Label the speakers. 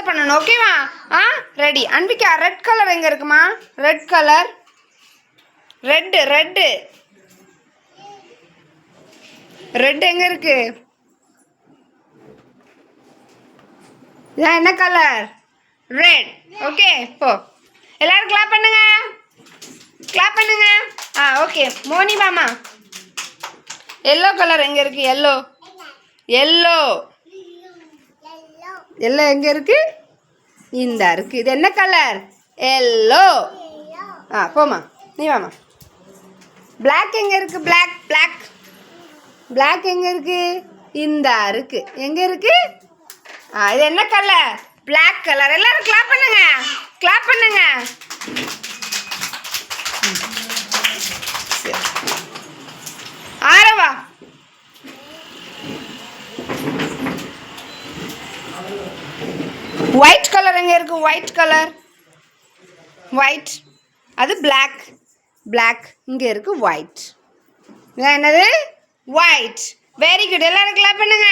Speaker 1: Answer பண்ணணும் ஓகேவா ஆ? ரெடி அன்பிக்கா ரெட் கலர் எங்கே இருக்குமா? Red colour red red red எங்கே இருக்கு? இதான் என்ன கலர் ரெட் ஓகே போ. எல்லாரும் கிளாப் பண்ணுங்க. கிளாப் பண்ணுங்க. ஆ ஓகே மோனி மாமா. எல்லோ கலர் எங்கே இருக்கு? எல்லோ எல்லோ எல்லோ எங்கே இருக்கு? இந்த இருக்கு. இது என்ன கலர் எல்லோ ஆ போமா நீ வாமா Black எங்கே இருக்கு? Black Black. Black எங்கே இருக்கு? இந்த இருக்கு. எங்கே இருக்கு? ஆ இது என்ன கலர் Black கலர் எல்லாரும் கிளாப் பண்ணுங்க. கிளாப் பண்ணுங்க. சரி. ஒயிட் கலர் எங்கே இருக்குது ஒயிட் கலர் ஒயிட் அது பிளாக் பிளாக் இங்கே இருக்குது ஒயிட் என்னது? ஒயிட் வெரி குட் எல்லாரும் கிளாப் பண்ணுங்க.